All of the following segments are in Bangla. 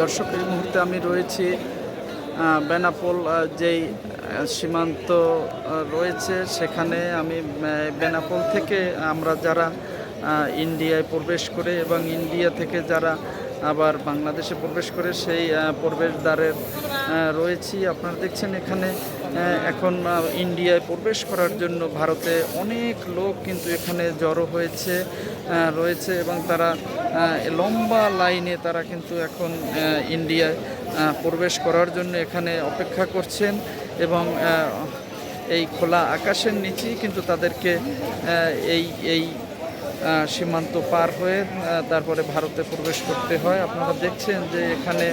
দর্শক, এই মুহূর্তে আমি রয়েছি বেনাপোল যেই সীমান্ত রয়েছে, সেখানে আমি বেনাপোল থেকে আমরা যারা ইন্ডিয়ায় প্রবেশ করে এবং ইন্ডিয়া থেকে যারা আবার বাংলাদেশে প্রবেশ করে সেই প্রবেশদ্বারের রয়েছি। আপনারা দেখছেন এখানে এখন ইন্ডিয়ায় প্রবেশ করার জন্য ভারতে অনেক লোক কিন্তু এখানে জড়ো হয়েছে রয়েছে এবং তারা লম্বা লাইনে তারা কিন্তু এখন ইন্ডিয়ায় প্রবেশ করার জন্য এখানে অপেক্ষা করছেন এবং এই খোলা আকাশের নিচেই কিন্তু তাদেরকে এই এই সীমান্ত পার হয়ে তারপরে ভারতে প্রবেশ করতে হয়। আপনারা দেখছেন যে এখানে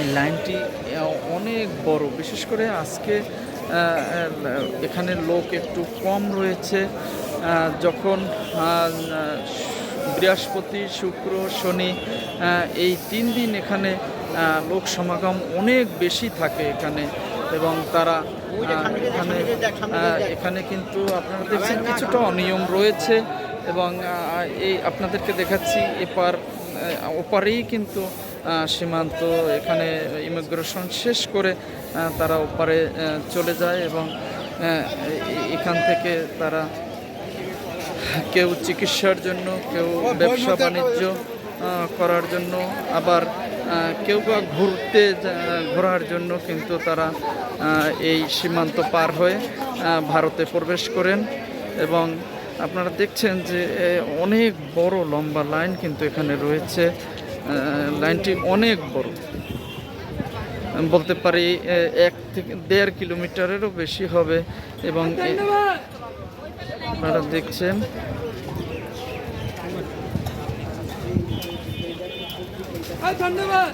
এই লাইনটি অনেক বড়। বিশেষ করে আজকে এখানে লোক একটু কম রয়েছে। যখন বৃহস্পতি শুক্র শনি এই তিন দিন এখানে লোক সমাগম অনেক বেশি থাকে এখানে এবং তারা এখানে এখানে কিন্তু আপনারা দেখছেন কিছুটা অনিয়ম রয়েছে এবং এই আপনাদেরকে দেখাচ্ছি এপার ওপারেই কিন্তু সীমান্ত, এখানে ইমিগ্রেশন শেষ করে তারা ওপারে চলে যায় এবং এখান থেকে তারা কেউ চিকিৎসার জন্য, কেউ ব্যবসা বাণিজ্য করার জন্য, আবার কেউ বা ঘুরতে ঘোরার জন্য কিন্তু তারা এই সীমান্ত পার হয়ে ভারতে প্রবেশ করেন এবং আপনারা দেখছেন যে অনেক বড় লম্বা লাইন কিন্তু এখানে রয়েছে। লাইনটি অনেক বড়। বলতে পারি এক থেকে দেড় কিলোমিটারেরও বেশি হবে এবং আপনারা দেখছেন। ধন্যবাদ।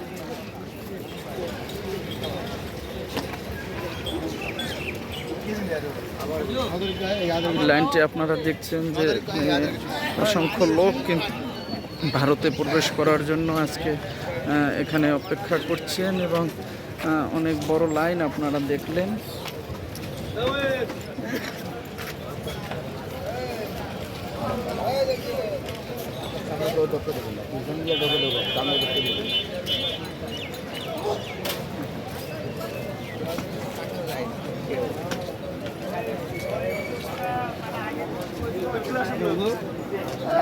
লাইনটি আপনারা দেখছেন যে অসংখ্য লোক কিন্তু ভারতে প্রবেশ করার জন্য আজকে এখানে অপেক্ষা করছেন এবং অনেক বড় লাইন আপনারা দেখলেন।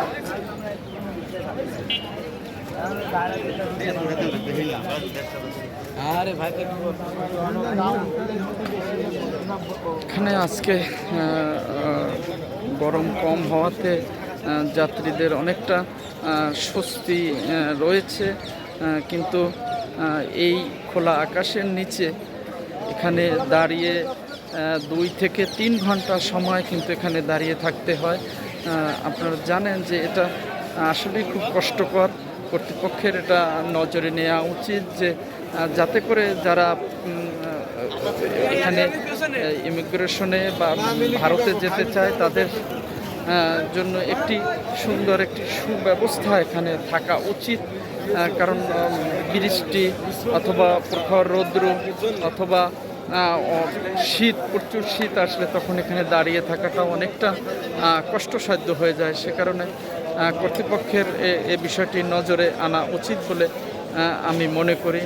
আরে ভাই এখানে আজকে গরম কম হওয়াতে যাত্রীদের অনেকটা স্বস্তি রয়েছে কিন্তু এই খোলা আকাশের নিচে এখানে দাঁড়িয়ে দুই থেকে তিন ঘণ্টা সময় কিন্তু এখানে দাঁড়িয়ে থাকতে হয়। আপনারা জানেন যে এটা আসলেই খুব কষ্টকর। কর্তৃপক্ষের এটা নজরে নেওয়া উচিত যে যাতে করে যারা এখানে ইমিগ্রেশনে বা ভারতে যেতে চায়, তাদের জন্য একটি সুন্দর একটি সুব্যবস্থা এখানে থাকা উচিত। কারণ বৃষ্টি অথবা প্রখর রৌদ্র অথবা শীত, প্রচুর শীত আসলে তখন এখানে দাঁড়িয়ে থাকাটা অনেকটা কষ্টসাধ্য হয়ে যায়। সে কারণে কর্তৃপক্ষের এ- বিষয়টি নজরে আনা উচিত বলে আমি মনে করি।